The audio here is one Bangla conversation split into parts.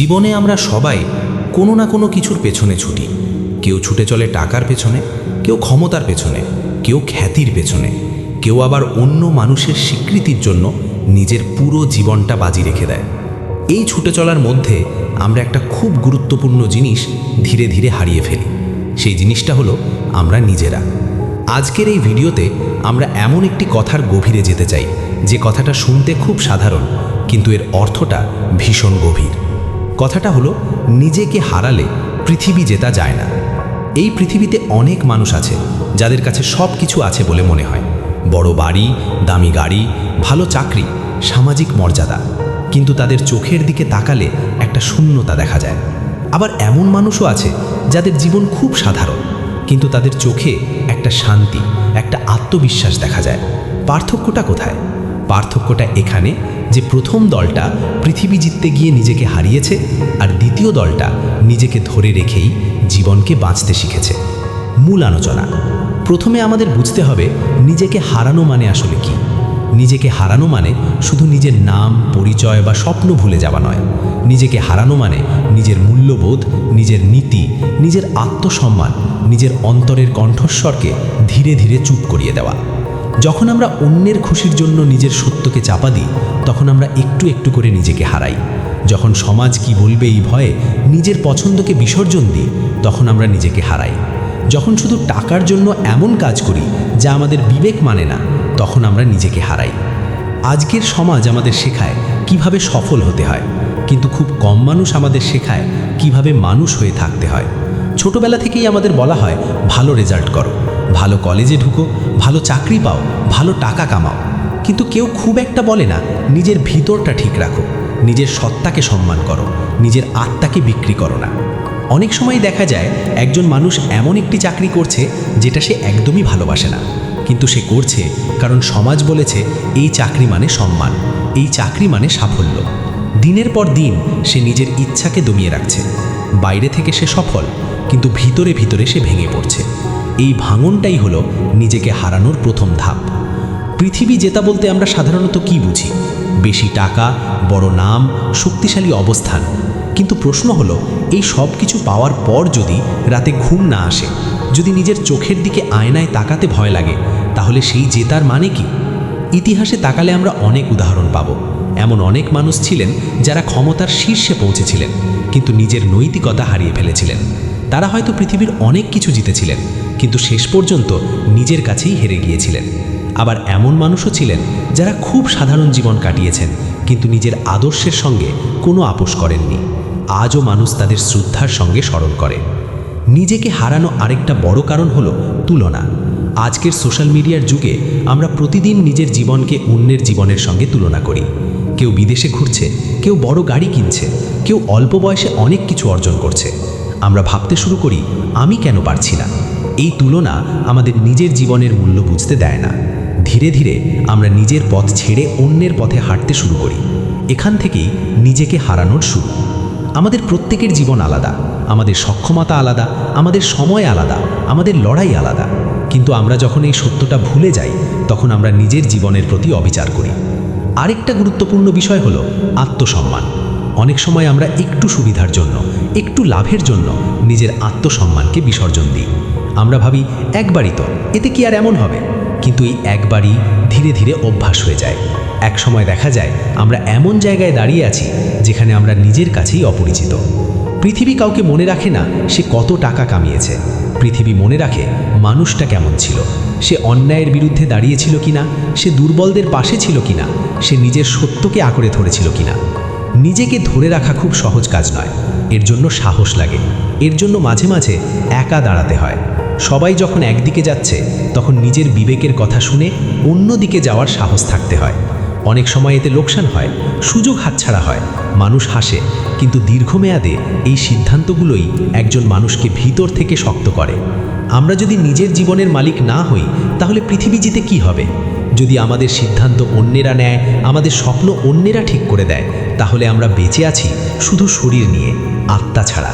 জীবনে আমরা সবাই কোনো না কোনো কিছুর পেছনে ছুটি। কেউ ছুটে চলে টাকার পেছনে, কেউ ক্ষমতার পেছনে, কেউ খ্যাতির পেছনে, কেউ আবার অন্য মানুষের স্বীকৃতির জন্য নিজের পুরো জীবনটা বাজি রেখে দেয়। এই ছুটে চলার মধ্যে আমরা একটা খুব গুরুত্বপূর্ণ জিনিস ধীরে ধীরে হারিয়ে ফেলি। সেই জিনিসটা হলো আমরা নিজেরা। আজকের এই ভিডিওতে আমরা এমন একটি কথার গভীরে যেতে চাই, যে কথাটা শুনতে খুব সাধারণ, কিন্তু এর অর্থটা ভীষণ গভীর। কথাটা হলো, নিজেকে হারালে পৃথিবী জেতা যায় না। এই পৃথিবীতে অনেক মানুষ আছে, যাদের কাছে সব কিছু আছে বলে মনে হয়। বড় বাড়ি, দামি গাড়ি, ভালো চাকরি, সামাজিক মর্যাদা। কিন্তু তাদের চোখের দিকে তাকালে একটা শূন্যতা দেখা যায়। আবার এমন মানুষও আছে, যাদের জীবন খুব সাধারণ, কিন্তু তাদের চোখে একটা শান্তি, একটা আত্মবিশ্বাস দেখা যায়। পার্থক্যটা কোথায়? পার্থক্যটা এখানে যে প্রথম দলটা পৃথিবী জিততে গিয়ে নিজেকে হারিয়েছে আর দ্বিতীয় দলটা নিজেকে ধরে রেখেই জীবনকে বাঁচতে শিখেছে। মূল আলোচনা। প্রথমে আমাদের বুঝতে হবে নিজেকে হারানো মানে আসলে কি। নিজেকে হারানো মানে শুধু নিজের নাম, পরিচয় বা স্বপ্ন ভুলে যাওয়া নয়। নিজেকে হারানো মানে নিজের মূল্যবোধ, নিজের নীতি, নিজের আত্মসম্মান, নিজের অন্তরের কণ্ঠস্বরকে ধীরে ধীরে চুপ করিয়ে দেওয়া। যখন আমরা অন্যের খুশির জন্য নিজের সত্যকে চাপা দিই, তখন আমরা একটু একটু করে নিজেকে হারাই। যখন সমাজ কি বলবে এই ভয়ে নিজের পছন্দকে বিসর্জন দিই, তখন আমরা নিজেকে হারাই। যখন শুধু টাকার জন্য এমন কাজ করি, যা আমাদের বিবেক মানে না, তখন আমরা নিজেকে হারাই। আজকের সমাজ আমাদের শেখায় কীভাবে সফল হতে হয়, কিন্তু খুব কম মানুষ আমাদের শেখায় কীভাবে মানুষ হয়ে থাকতে হয়। ছোটবেলা থেকেই আমাদের বলা হয়, ভালো রেজাল্ট করো। ভালো কলেজে ঢুকো, ভালো চাকরি পাও, ভালো টাকা কামাও। কিন্তু কেউ খুব একটা বলে না, নিজের ভিতরটা ঠিক রাখো, নিজের সত্তাকে সম্মান করো, নিজের আত্মাকে বিক্রি করো না। অনেক সময় দেখা যায়, একজন মানুষ এমন একটি চাকরি করছে, যেটা সে একদমই ভালোবাসে না। কিন্তু সে করছে কারণ সমাজ বলেছে, এই চাকরি মানে সম্মান, এই চাকরি মানে সাফল্য। দিনের পর দিন সে নিজের ইচ্ছাকে দমিয়ে রাখছে। বাইরে থেকে সে সফল, কিন্তু ভিতরে ভিতরে সে ভেঙে পড়ছে। এই ভাঙনটাই হলো নিজেকে হারানোর প্রথম ধাপ। পৃথিবী জেতা বলতে আমরা সাধারণত কি বুঝি? বেশি টাকা, বড় নাম, শক্তিশালী অবস্থান। কিন্তু প্রশ্ন হলো, এই সব কিছু পাওয়ার পর যদি রাতে ঘুম না আসে, যদি নিজের চোখের দিকে আয়নায় তাকাতে ভয় লাগে, তাহলে সেই জেতার মানে কি? ইতিহাসে তাকালে আমরা অনেক উদাহরণ পাব। এমন অনেক মানুষ ছিলেন যারা ক্ষমতার শীর্ষে পৌঁছেছিলেন, কিন্তু নিজের নৈতিকতা হারিয়ে ফেলেছিলেন। তারা হয়তো পৃথিবীর অনেক কিছু জিতেছিলেন, কিন্তু শেষ পর্যন্ত নিজের কাছেই হেরে গিয়েছিলেন। আবার এমন মানুষও ছিলেন যারা খুব সাধারণ জীবন কাটিয়েছেন, কিন্তু নিজের আদর্শের সঙ্গে কোনো আপোষ করেননি। আজও মানুষ তাদের শ্রদ্ধার সঙ্গে স্মরণ করে। নিজেকে হারানো আরেকটা বড় কারণ হলো তুলনা। আজকের সোশ্যাল মিডিয়ার যুগে আমরা প্রতিদিন নিজের জীবনকে অন্যের জীবনের সঙ্গে তুলনা করি। কেউ বিদেশে ঘুরছে, কেউ বড় গাড়ি কিনছে, কেউ অল্প বয়সে অনেক কিছু অর্জন করছে। আমরা ভাবতে শুরু করি, আমি কেন পারছি না? এই তুলনা আমাদের নিজের জীবনের মূল্য বুঝতে দেয় না। ধীরে ধীরে আমরা নিজের পথ ছেড়ে অন্যের পথে হাঁটতে শুরু করি। এখান থেকেই নিজেকে হারানোর শুরু। আমাদের প্রত্যেকের জীবন আলাদা। আমাদের সক্ষমতা আলাদা। আমাদের সময় আলাদা। আমাদের লড়াই আলাদা। কিন্তু আমরা যখন এই সত্যটা ভুলে যাই, তখন আমরা নিজের জীবনের প্রতি অবিচার করি। আরেকটা গুরুত্বপূর্ণ বিষয় হলো আত্মসম্মান। অনেক সময় আমরা একটু সুবিধার জন্য একটু লাভের জন্য নিজের আত্মসম্মানকে বিসর্জন দিই। আমরা ভাবি, একবারই তো, এতে কি আর এমন হবে? কিন্তু এই একবারই ধীরে ধীরে অভ্যাস হয়ে যায়। এক সময় দেখা যায়, আমরা এমন জায়গায় দাঁড়িয়ে আছি, যেখানে আমরা নিজের কাছেই অপরিচিত। পৃথিবী কাউকে মনে রাখে না সে কত টাকা কামিয়েছে। পৃথিবী মনে রাখে মানুষটা কেমন ছিল। সে অন্যায়ের বিরুদ্ধে দাঁড়িয়েছিল কিনা? সে দুর্বলদের পাশে ছিল কিনা? সে নিজের সত্যকে আঁকড়ে ধরেছিল কিনা? নিজেকে ধরে রাখা খুব সহজ কাজ নয়। এর জন্য সাহস লাগে। এর জন্য মাঝে মাঝে একা দাঁড়াতে হয়। সবাই যখন একদিকে যাচ্ছে, তখন নিজের বিবেকের কথা শুনে অন্য দিকে যাওয়ার সাহস থাকতে হয়। অনেক সময় এতে লোকসান হয়, সুযোগ হাতছাড়া হয়, মানুষ হাসে, কিন্তু দীর্ঘমেয়াদে এই সিদ্ধান্তগুলোই একজন মানুষকে ভিতর থেকে শক্ত করে। আমরা যদি নিজের জীবনের মালিক না হই, তাহলে পৃথিবী জিতে কি হবে? যদি আমাদের সিদ্ধান্ত অন্যেরা নেয়, আমাদের স্বপ্ন অন্যেরা ঠিক করে দেয়, তাহলে আমরা বেঁচে আছি শুধু শরীর নিয়ে, আত্মা ছাড়া।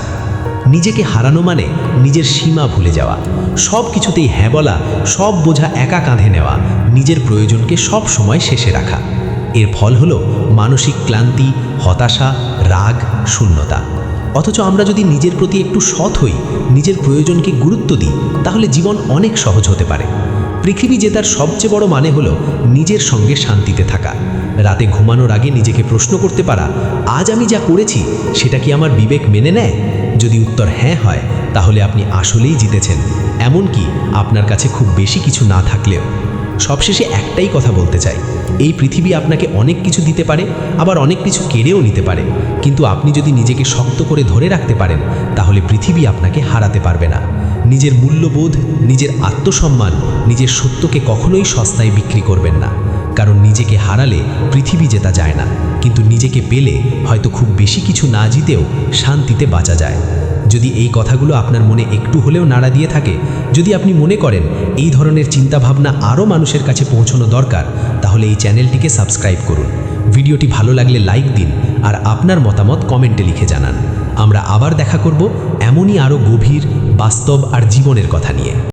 নিজেকে হারানো মানে নিজের সীমা ভুলে যাওয়া। সব কিছুতেই হ্যাঁ বলা, সব বোঝা একা কাঁধে নেওয়া, নিজের প্রয়োজনকে সব সময় শেষে রাখা। এর ফল হলো মানসিক ক্লান্তি, হতাশা, রাগ, শূন্যতা। অথচ আমরা যদি নিজের প্রতি একটু সৎ হই, নিজের প্রয়োজনকে গুরুত্ব দিই, তাহলে জীবন অনেক সহজ হতে পারে। পৃথিবী জেতার সবচেয়ে বড় মানে হলো নিজের সঙ্গে শান্তিতে থাকা। রাতে ঘুমানোর আগে নিজেকে প্রশ্ন করতে পারা, আজ আমি যা করেছি, সেটা কি আমার বিবেক মেনে নেয়? যদি উত্তর হ্যাঁ হয়, তাহলে আপনি আসলেই জিতেছেন। এমনকি আপনার কাছে খুব বেশি কিছু না থাকলেও। সবশেষে একটাই কথা বলতে চাই। এই পৃথিবী আপনাকে অনেক কিছু দিতে পারে, আবার অনেক কিছু কেড়েও নিতে পারে। কিন্তু আপনি যদি নিজেকে শক্ত করে ধরে রাখতে পারেন, তাহলে পৃথিবী আপনাকে হারাতে পারবে না। নিজের মূল্যবোধ, নিজের আত্মসম্মান, নিজের সত্যকে কখনোই সস্তায় বিক্রি করবেন না। কারণ নিজেকে হারালে পৃথিবী জেতা যায় না। কিন্তু নিজেকে পেলে হয়তো খুব বেশি কিছু না জিতেও শান্তিতে বাঁচা যায়। যদি এই কথাগুলো আপনার মনে একটু হলেও নাড়া দিয়ে থাকে, যদি আপনি মনে করেন এই ধরনের চিন্তাভাবনা আরও মানুষের কাছে পৌঁছানো দরকার, তাহলে এই চ্যানেলটিকে সাবস্ক্রাইব করুন। ভিডিওটি ভালো লাগলে লাইক দিন আর আপনার মতামত কমেন্টে লিখে জানান। আমরা আবার দেখা করব এমনই আরও গভীর, বাস্তব আর জীবনের কথা নিয়ে।